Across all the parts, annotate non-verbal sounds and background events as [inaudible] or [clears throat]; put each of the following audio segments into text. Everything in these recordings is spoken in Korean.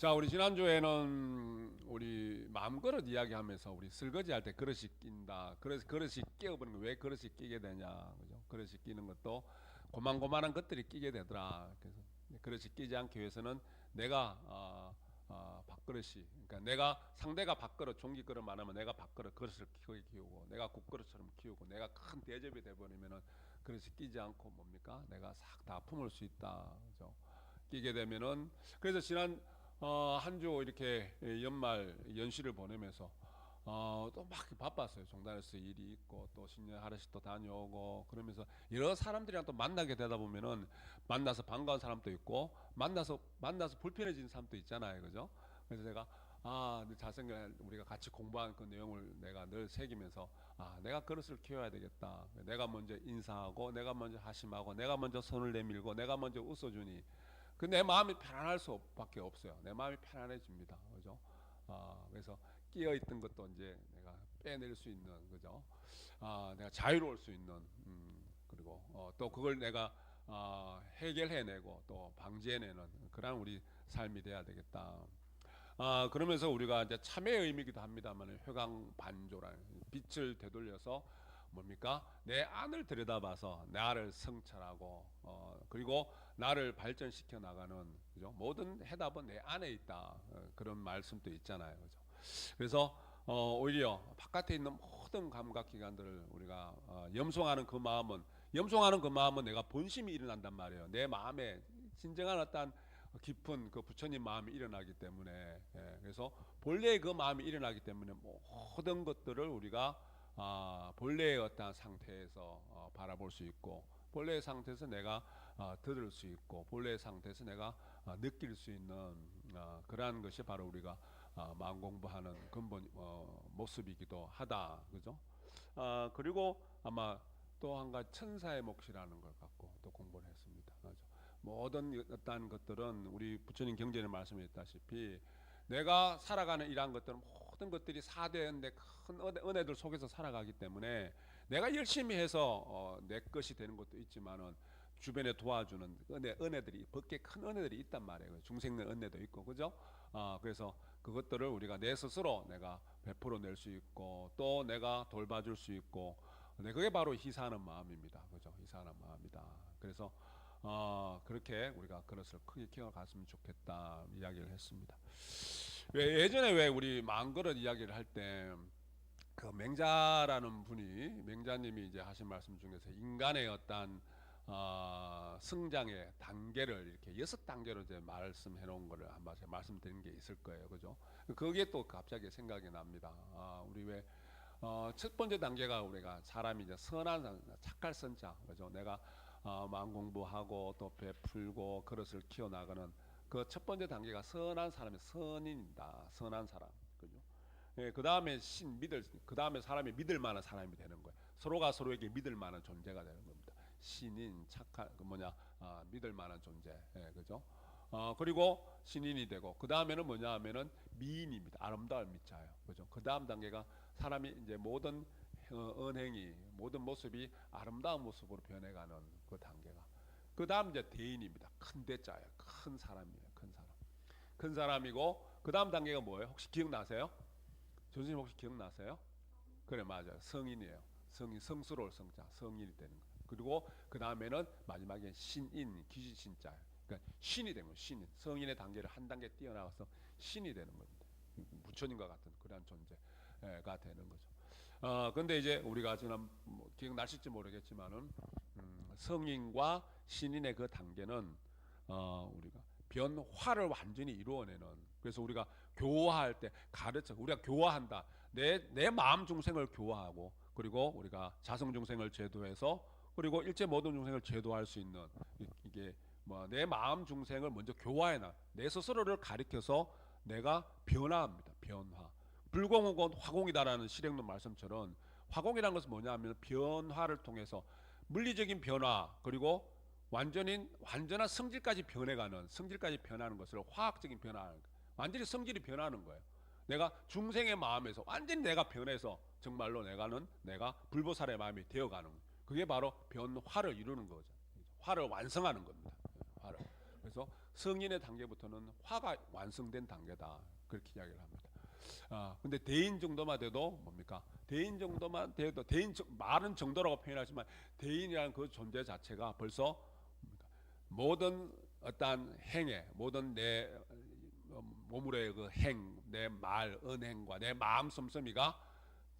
자, 우리 지난주에는 우리 마음그릇 이야기하면서 우리 설거지 할 때 그릇이 낀다. 그릇 그릇이 끼어버리는 거왜 그릇이 끼게 되냐, 그죠? 그릇이 끼는 것도 고만고만한 것들이 끼게 되더라. 그래서 그릇이 끼지 않기 위해서는 내가 어, 어, 밥그릇이 그러니까 내가 상대가 밥그릇 종기 그릇 많으면 내가 밥그릇 그릇을 키우고 내가 국그릇처럼 키우고 내가 큰 대접이 돼버리면은 그릇이 끼지 않고 뭡니까? 내가 싹 다 품을 수 있다. 그죠? 끼게 되면은 그래서 지난 어, 한주 이렇게 연말 연시를 보내면서 어, 또 막 바빴어요. 종단에서 일이 있고 또 신년 하루씩 또 다녀오고 그러면서 여러 사람들이랑 또 만나게 되다 보면은 만나서 반가운 사람도 있고 만나서 만나서 불편해진 사람도 있잖아요. 그죠? 그래서 제가 아, 늘 자생을 우리가 같이 공부한 그 내용을 내가 늘 새기면서 아, 내가 그릇을 키워야 되겠다. 내가 먼저 인사하고 내가 먼저 하심하고 내가 먼저 손을 내밀고 내가 먼저 웃어주니 그 내 마음이 편안할 수밖에 없어요. 내 마음이 편안해집니다. 그죠? 아, 그래서 끼어 있던 것도 이제 내가 빼낼 수 있는 그죠? 아, 내가 자유로울 수 있는 음, 그리고 어, 또 그걸 내가 어, 해결해내고 또 방지해내는 그런 우리 삶이 돼야 되겠다. 아, 그러면서 우리가 이제 참회의 의미기도 합니다만 회강 반조라는 빛을 되돌려서 뭡니까? 내 안을 들여다봐서 나를 성찰하고 어, 그리고 나를 발전시켜 나가는 그죠? 모든 해답은 내 안에 있다 어, 그런 말씀도 있잖아요, 그죠? 그래서 어, 오히려 바깥에 있는 모든 감각 기관들을 우리가 어, 염송하는 그 마음은 염송하는 그 마음은 내가 본심이 일어난단 말이에요. 내 마음에 진정한 어떤 깊은 그 부처님 마음이 일어나기 때문에 예, 그래서 본래의 그 마음이 일어나기 때문에 모든 것들을 우리가 아, 본래의 어떤 상태에서 어, 바라볼 수 있고 본래의 상태에서 내가 어, 들을 수 있고 본래의 상태에서 내가 어, 느낄 수 있는 어, 그러한 것이 바로 우리가 어, 마음 공부하는 근본 어, 모습이기도 하다 그죠? 아, 그리고 아마 또 한 가지 천사의 몫이라는 걸 갖고 또 공부를 했습니다. 그죠? 모든 어떠한 것들은 우리 부처님 경전에 말씀했다시피 내가 살아가는 이러한 것들은 모든 것들이 사대인데 큰 은혜, 은혜들 속에서 살아가기 때문에 내가 열심히 해서 어, 내 것이 되는 것도 있지만은 주변에 도와주는 은혜, 은혜들이 밖에 큰 은혜들이 있단 말이에요. 중생의 은혜도 있고 그죠? 아 그래서 그것들을 우리가 내 스스로 내가 베풀어 낼 수 있고 또 내가 돌봐줄 수 있고 네, 그게 바로 희사하는 마음입니다. 그죠? 희사하는 마음이다. 그래서 어, 그렇게 우리가 그것을 크게 키워갔으면 좋겠다 이야기를 했습니다. 왜 예전에 왜 우리 마음그릇 이야기를 할 때 그 맹자라는 분이 맹자님이 이제 하신 말씀 중에서 인간의 어떤 어, 성장의 단계를 이렇게 여섯 단계로 이제 말씀해 놓은 거를 한번 제가 말씀드린 게 있을 거예요, 그죠? 그게 또 갑자기 생각이 납니다. 아, 우리 왜 어, 첫 번째 단계가 우리가 사람이 이제 선한 착할 선자, 그죠? 내가 어, 마음 공부하고 또 베풀고 그릇을 키워 나가는 그 첫 번째 단계가 선한 사람이 선인이다. 선한 사람, 그죠? 예, 그 다음에 신 믿을, 그 다음에 사람이 믿을 만한 사람이 되는 거예요. 서로가 서로에게 믿을 만한 존재가 되는 겁니다. 신인, 착한, 그 뭐냐, 아, 믿을 만한 존재, 예, 그죠? 어, 그리고 신인이 되고 그 다음에는 뭐냐 하면은 미인입니다. 아름다울 미자예요, 그죠? 그 다음 단계가 사람이 이제 모든 어, 은행이 모든 모습이 아름다운 모습으로 변해가는 그 단계가 그 다음 이제 대인입니다. 큰 대자예요. 큰 사람이에요. 큰 사람. 큰 사람이고 그 다음 단계가 뭐예요? 혹시 기억나세요? 교수님 혹시 기억나세요? 그래 맞아요. 성인이에요. 성인 성스러울 성자 성인이 되는 거. 그리고 그 다음에는 마지막에 신인 기신자예요. 그러니까 신이 거예요. 신인 성인의 단계를 한 단계 뛰어나가서 신이 되는 겁니다. 부처님과 같은 그러한 존재가 되는 거죠. 어 근데 이제 우리가 지난 뭐 기억나실지 모르겠지만은 음, 성인과 신인의 그 단계는 어 우리가 변화를 완전히 이루어내는 그래서 우리가 교화할 때 가르쳐 우리가 교화한다 내 내 마음 중생을 교화하고 그리고 우리가 자성 중생을 제도해서 그리고 일체 모든 중생을 제도할 수 있는 이- 이게 뭐 내 마음 중생을 먼저 교화해놔 내 스스로를 가리켜서 내가 변화합니다 변화 불공은 화공이다라는 실행론 말씀처럼 화공이라는 것은 뭐냐 하면 변화를 통해서 물리적인 변화 그리고 완전인 완전한 성질까지 변해가는 성질까지 변하는 것을 화학적인 거예요. 완전히 성질이 변하는 거예요. 내가 중생의 마음에서 완전히 내가 변해서 정말로 내가는 내가 불보살의 마음이 되어가는 거예요. 그게 바로 변화를 이루는 거죠. 화를 완성하는 겁니다. 화를. 그래서 성인의 단계부터는 화가 완성된 단계다 그렇게 이야기를 합니다. 아 근데 대인 정도만 돼도 뭡니까? 대인 정도만 돼도 대인 정- 말은 정도라고 표현하지만 대인이라는 그 존재 자체가 벌써? 모든 어떠한 행에 모든 내 어, 몸으로의 그 행, 내 말, 언행과 내 마음 씀씀이가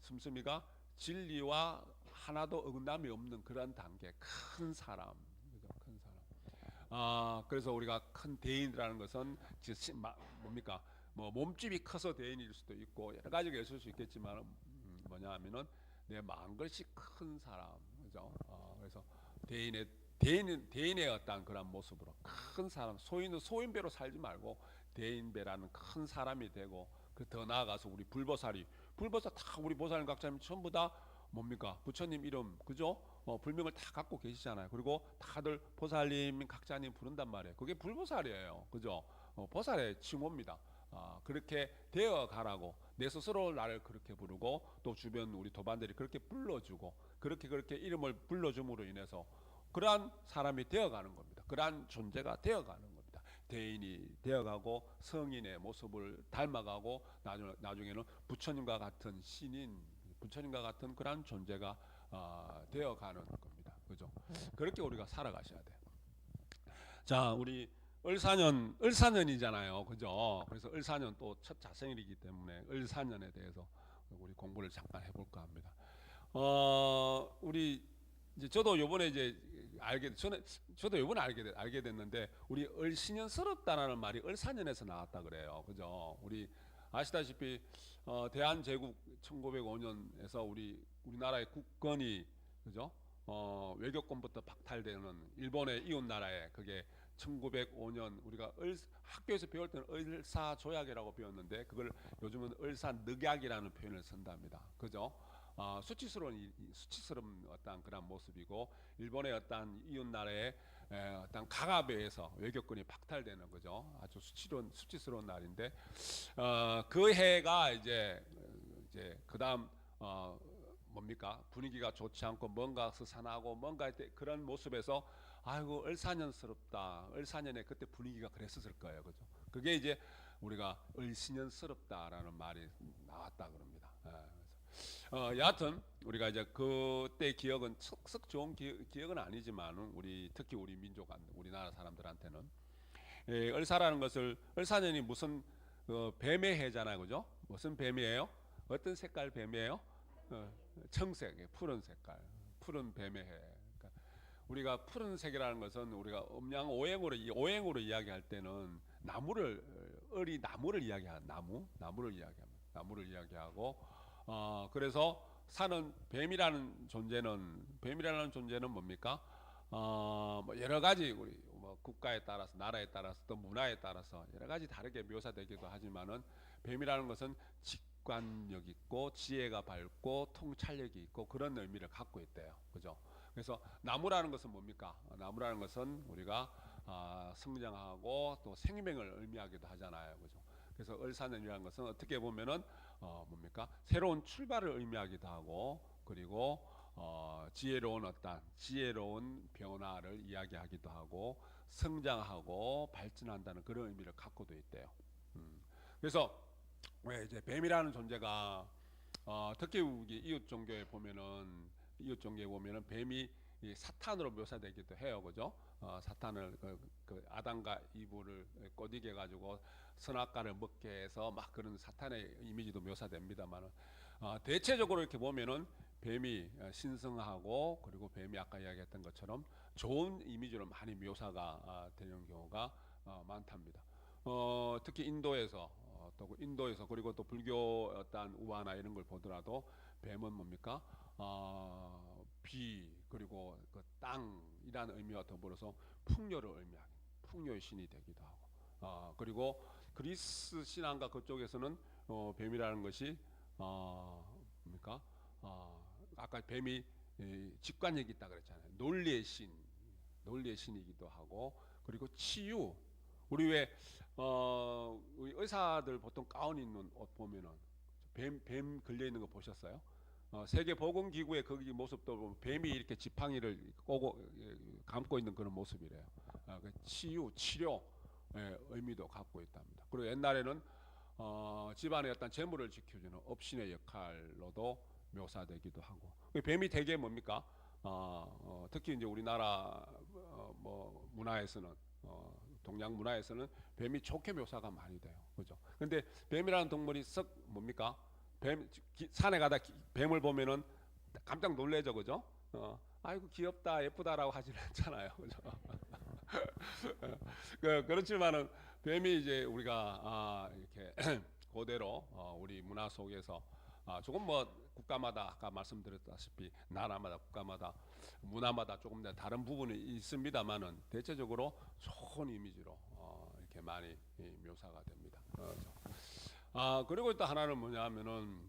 씀씀이가 진리와 하나도 어긋남이 없는 그런 단계, 큰 사람, 그죠? 큰 사람. 아 그래서 우리가 큰 대인이라는 것은 뭡니까? 뭐 몸집이 커서 대인일 수도 있고 여러 가지가 있을 수 있겠지만 음, 뭐냐 하면은 내 마음것이 큰 사람, 그죠? 어, 그래서 대인의 대인 대인의 어떤 그런 모습으로 큰 사람, 소인은 소인배로 살지 말고 대인배라는 큰 사람이 되고 그 더 나아가서 우리 불보살이 불보살 다 우리 보살님 각자님 전부 다 뭡니까 부처님 이름 그죠? 어, 불명을 다 갖고 계시잖아요. 그리고 다들 보살님 각자님 부른단 말이에요. 그게 불보살이에요. 그죠? 어, 보살의 칭호입니다. 아, 그렇게 되어 가라고 내 스스로 나를 그렇게 부르고 또 주변 우리 도반들이 그렇게 불러주고 그렇게 그렇게 이름을 불러줌으로 인해서 그러한 사람이 되어 가는 겁니다. 그러한 존재가 되어 가는 겁니다. 대인이 되어 가고 성인의 모습을 닮아가고 나중, 나중에는 부처님과 같은 신인, 부처님과 같은 그러한 존재가 아, 되어가는 겁니다. 그죠? 그렇게 우리가 살아가셔야 돼요. 자, 우리 을사년, 을사년이잖아요. 그죠? 그래서 을사년 또 첫 자생일이기 때문에 을사년에 대해서 우리 공부를 잠깐 해볼까 합니다. 어, 우리 이제 저도 요번에 이제 알게 저는 저도 요번에 알게 됐, 알게 됐는데 우리 을신년스럽다라는 말이 을사년에서 나왔다 그래요. 그죠? 우리 아시다시피 어, 대한 제국 1905년에서 우리 우리나라의 국권이 그죠? 어, 외교권부터 박탈되는 일본의 이웃 나라에 그게 1905년 우리가 을, 학교에서 배울 때는 을사 조약이라고 배웠는데 그걸 요즘은 을사 늑약이라는 표현을 쓴답니다. 그죠? 어, 수치스러운 수치스러운 어떤 그런 모습이고 일본의 어떤 이웃 나라의 에, 어떤 강압에 의해서 외교권이 박탈되는 거죠. 아주 수치스러운 수치스러운 날인데 어, 그 해가 이제 이제 그다음 어, 뭡니까? 분위기가 좋지 않고 뭔가 스산하고 뭔가 때 그런 모습에서 아이고 을사년스럽다. 을사년에 그때 분위기가 그랬었을 거예요. 그죠? 그게 이제 우리가 을신년스럽다라는 말이 나왔다 그럽니다. 예, 어, 여하튼 우리가 이제 그때 기억은 썩썩 좋은 기, 기억은 아니지만 우리 특히 우리 민족 우리나라 사람들한테는. 예, 을사라는 것을 을사년이 무슨 어, 뱀의 해잖아요 그죠? 무슨 뱀이에요? 어떤 색깔 뱀이에요? 어, 청색, 예, 푸른 색깔, 푸른 뱀의 해. 그러니까 우리가 푸른색이라는 것은 우리가 음양 오행으로 이 오행으로 이야기할 때는 나무를 어, 을이 나무를 이야기하 나무, 나무를 이야기합니다. 나무를 이야기하고 어 그래서 사는 뱀이라는 존재는 뱀이라는 존재는 뭡니까? 어 뭐 여러 가지 우리 뭐 국가에 따라서 나라에 따라서 또 문화에 따라서 여러 가지 다르게 묘사되기도 하지만은 뱀이라는 것은 직관력 있고 지혜가 밝고 통찰력이 있고 그런 의미를 갖고 있대요. 그죠? 그래서 나무라는 것은 뭡니까? 어, 나무라는 것은 우리가 아, 성장하고 또 생명을 의미하기도 하잖아요. 그죠? 그래서 을사년이라는 것은 어떻게 보면은 어, 뭡니까? 새로운 출발을 의미하기도 하고 그리고 어, 지혜로운 어떤 지혜로운 변화를 이야기하기도 하고 성장하고 발전한다는 그런 의미를 갖고도 있대요. 음. 그래서 왜 이제 뱀이라는 존재가 어, 특히 우리 이웃 종교에 보면은 이웃 종교에 보면은 뱀이 이 사탄으로 묘사되기도 해요, 그죠? 어, 사탄을 그, 그 아담과 이브를 꼬디게 가지고 선악과를 먹게 해서 막 그런 사탄의 이미지도 묘사됩니다만은 어, 대체적으로 이렇게 보면은 뱀이 어, 신성하고 그리고 뱀이 아까 이야기했던 것처럼 좋은 이미지로 많이 묘사가 아, 되는 경우가 어, 많답니다. 어, 특히 인도에서 어, 또 인도에서 그리고 또 불교 어떤 우화나 이런 걸 보더라도 뱀은 뭡니까? 어, 비 그리고 그 땅이라는 의미와 더불어서 풍요를 의미하는 풍요의 신이 되기도 하고 어, 그리고 그리스 신앙가 그쪽에서는 어, 뱀이라는 것이 어, 뭡니까? 어, 아까 뱀이 이, 직관력이 있다 그랬잖아요. 논리의 신, 논리의 신이기도 하고 그리고 치유. 우리 왜 어, 우리 의사들 보통 가운 입는 옷 보면은 뱀, 뱀 걸려 있는 거 보셨어요? 어, 세계 보건 기구의 거기 모습도 보면 뱀이 이렇게 지팡이를 꼬고 예, 감고 있는 그런 모습이래요. 아, 그 치유, 치료, 예, 의미도 갖고 있답니다. 그리고 옛날에는 어, 집안의 어떤 재물을 지켜주는 업신의 역할로도 묘사되기도 하고 그 뱀이 대개 뭡니까? 어, 어, 특히 이제 우리나라 어, 뭐 문화에서는 어, 동양 문화에서는 뱀이 좋게 묘사가 많이 돼요. 그죠? 근데 뱀이라는 동물이 썩 뭡니까? 뱀 기- 산에 가다 기- 뱀을 보면은 깜짝 놀래죠, 그죠? 어, 아이고 귀엽다, 예쁘다라고 하지는 않잖아요, 그죠? [laughs] 그, 그렇지만은 뱀이 이제 우리가 아, 이렇게 [clears throat] 그대로 어, 우리 문화 속에서 아, 조금 뭐 국가마다 아까 말씀드렸다시피 나라마다 국가마다 문화마다 조금 더 다른 부분이 있습니다만은 대체적으로 좋은 이미지로 어, 이렇게 많이 이, 묘사가 됩니다. 어, 저- 아 그리고 또 하나는 뭐냐면은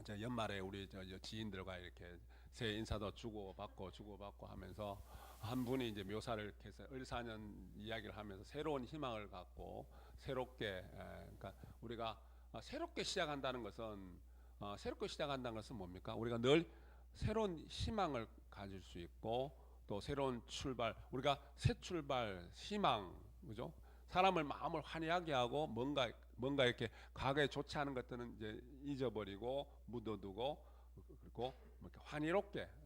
이제 연말에 우리 저, 저 지인들과 이렇게 새해 인사도 주고 받고 주고 받고 하면서 한 분이 이제 묘사를 해서 을사년 이야기를 하면서 새로운 희망을 갖고 새롭게 에, 그러니까 우리가 아, 새롭게 시작한다는 것은 어, 새롭게 시작한다는 것은 뭡니까? 우리가 늘 새로운 희망을 가질 수 있고 또 새로운 출발 우리가 새 출발 희망 그죠? 사람을 마음을 환희하게 하고 뭔가 뭔가 이렇게 과거에 좋지 않은 것들은 이제 잊어버리고 묻어두고 그리고 이렇게 환희롭게 어,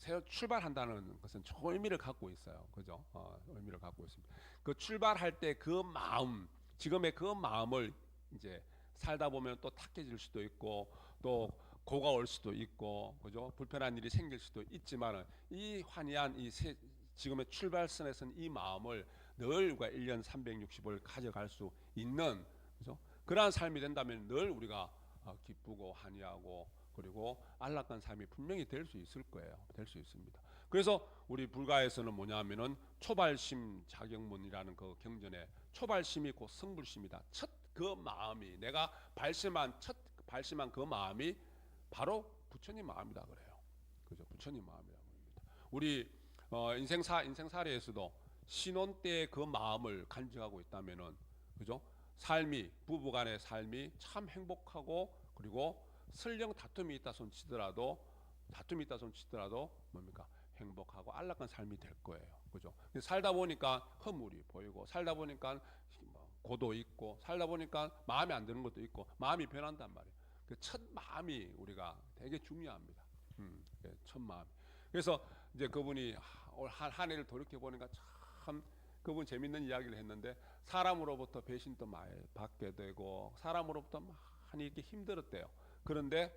새로 출발한다는 것은 의미를 갖고 있어요. 그죠? 어, 의미를 갖고 있습니다. 그 출발할 때 그 마음, 지금의 그 마음을 이제 살다 보면 또 탁해질 수도 있고 또 고가 올 수도 있고 그죠? 불편한 일이 생길 수도 있지만은 이 환희한 이 새, 지금의 출발선에서는 이 마음을 늘 우리가 1년 365일 가져갈 수 있는 그죠? 그러한 삶이 된다면 늘 우리가 어, 기쁘고 환희하고 그리고 안락한 삶이 분명히 될 수 있을 거예요. 될 수 있습니다. 그래서 우리 불가에서는 뭐냐면은 초발심 자격문이라는 그 경전에 초발심이 곧 성불심이다. 첫 그 마음이 내가 발심한 첫 발심한 그 마음이 바로 부처님 마음이다 그래요. 그죠? 부처님 마음이라고 합니다. 우리 어, 인생사 인생 사례에서도 신혼 때그 마음을 간직하고 있다면은 그죠? 삶이 부부간의 삶이 참 행복하고 그리고 설령 다툼이 있다 손 치더라도 다툼이 있다 손 치더라도 뭡니까 행복하고 안락한 삶이 될 거예요. 그죠? 살다 보니까 허물이 보이고 살다 보니까 뭐 고도 있고 살다 보니까 마음에 안 드는 것도 있고 마음이 변한단 말이에요. 그 첫 마음이 우리가 되게 중요합니다. 음, 예, 첫 마음. 그래서 이제 그분이 하, 올 한, 한 해를 돌이켜 보니까 참 그분 재밌는 이야기를 했는데 사람으로부터 배신도 많이 받게 되고 사람으로부터 많이 이렇게 힘들었대요. 그런데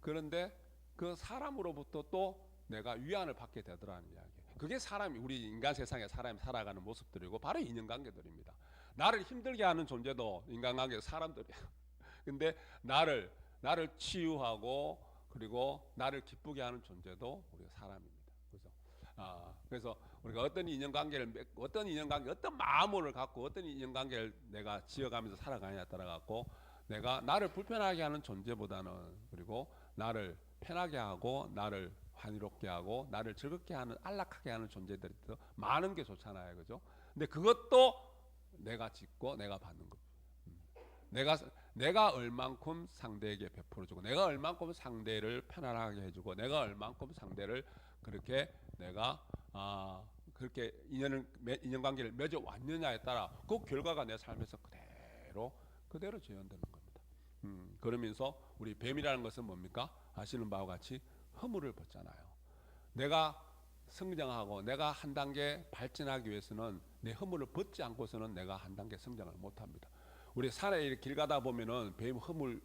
그런데 그 사람으로부터 또 내가 위안을 받게 되더라는 이야기. 그게 사람이 우리 인간 세상에 사람이 살아가는 모습들이고 바로 인연관계들입니다. 나를 힘들게 하는 존재도 인간관계 사람들이에요. [laughs] 근데 나를 나를 치유하고 그리고 나를 기쁘게 하는 존재도 우리가 사람입니다. 그죠? 아, 그래서 우리가 어떤 인연관계를 어떤 인연관계, 어떤 마음을 갖고 어떤 인연관계를 내가 지어가면서 살아가느냐에 따라 갖고 내가 나를 불편하게 하는 존재보다는 그리고 나를 편하게 하고 나를 환희롭게 하고 나를 즐겁게 하는 안락하게 하는 존재들이 더 많은 게 좋잖아요, 그죠? 근데 그것도 내가 짓고 내가 받는 것. 음. 내가 내가 얼만큼 상대에게 베풀어 주고 내가 얼만큼 상대를 편안하게 해 주고 내가 얼만큼 상대를 그렇게 내가 아 그렇게 인연을 매- 인연 관계를 맺어 왔느냐에 따라 그 결과가 내 삶에서 그대로 그대로 재현되는 겁니다. 음, 그러면서 우리 뱀이라는 것은 뭡니까? 아시는 바와 같이 허물을 벗잖아요. 내가 성장하고 내가 한 단계 발전하기 위해서는 내 허물을 벗지 않고서는 내가 한 단계 성장을 못 합니다. 우리 산에 길 가다 보면은 뱀 허물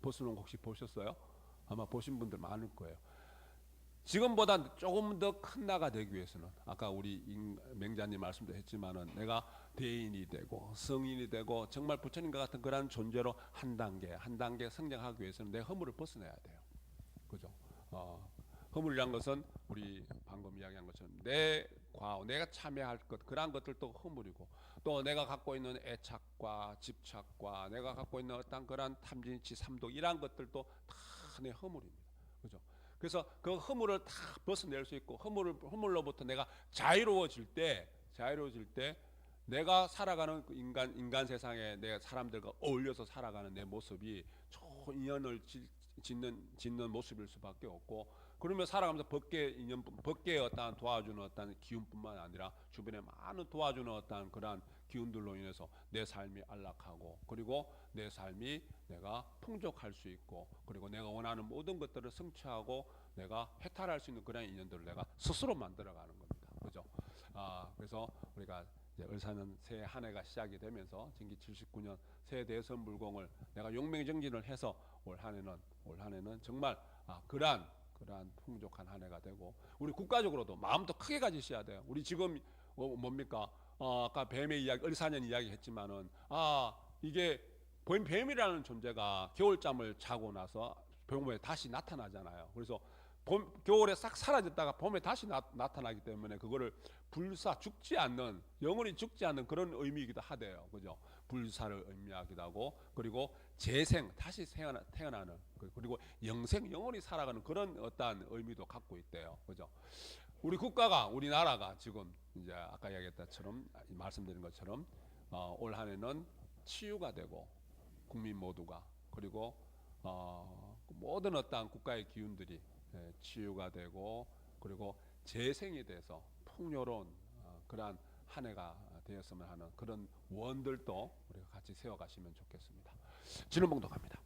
거 혹시 보셨어요? 아마 보신 분들 많을 거예요. 지금보다 조금 더 큰 나가 되기 위해서는 아까 우리 인- 맹자님 말씀도 했지만은 내가 대인이 되고 성인이 되고 정말 부처님과 같은 그러한 존재로 한 단계 한 단계 성장하기 위해서는 내 허물을 벗어내야 돼요. 그죠? 어, 허물이란 것은 우리 방금 이야기한 것처럼 내 과오, 내가 참여할 것 그러한 것들도 허물이고 또 내가 갖고 있는 애착과 집착과 내가 갖고 있는 어떤 그러한 탐진치 삼독 이러한 것들도 다 내 허물입니다. 그죠? 그래서 그 허물을 다 벗어낼 수 있고 허물을 허물로부터 내가 자유로워질 때 자유로워질 때 내가 살아가는 그 인간 인간 세상에 내 사람들과 어울려서 살아가는 내 모습이 좋은 인연을 지- 짓는 짓는 모습일 수밖에 없고 그러면 살아가면서 법계 인연, 법계의 어떠한 도와주는 어떠한 기운뿐만 아니라 주변에 많은 도와주는 어떠한 그러한 기운들로 인해서 내 삶이 안락하고 그리고 내 삶이 내가 풍족할 수 있고 그리고 내가 원하는 모든 것들을 성취하고 내가 해탈할 수 있는 그런 인연들을 내가 스스로 만들어가는 겁니다. 그죠? 아 그래서 우리가 을사년 새해 한 해가 시작이 되면서 진기 79년 새해 대선 불공을 내가 용맹정진을 해서 올 한 해는 올 한 해는 정말 아 그러한 그러한 풍족한 한 해가 되고 우리 국가적으로도 마음도 크게 가지셔야 돼요. 우리 지금 어, 뭡니까? 어, 아까 뱀의 이야기, 을사년 이야기 했지만은 아 이게 뱀, 뱀이라는 존재가 겨울잠을 자고 나서 봄에 다시 나타나잖아요. 그래서 봄, 겨울에 싹 사라졌다가 봄에 다시 나, 나타나기 때문에 그거를 불사 죽지 않는 영원히 죽지 않는 그런 의미이기도 하대요. 그죠? 불사를 의미하기도 하고 그리고 재생 다시 태어나, 태어나는 그- 그리고 영생 영원히 살아가는 그런 어떠한 의미도 갖고 있대요. 그죠? 우리 국가가 우리나라가 지금 이제 아까 이야기했다처럼 말씀드린 것처럼 어, 올 한해는 치유가 되고 국민 모두가 그리고 어, 모든 어떠한 국가의 기운들이 예, 치유가 되고 그리고 재생이 돼서 풍요로운 어, 그러한 한 해가 되었으면 하는 그런 원들도 우리가 같이 세워가시면 좋겠습니다. 진흥봉도 갑니다.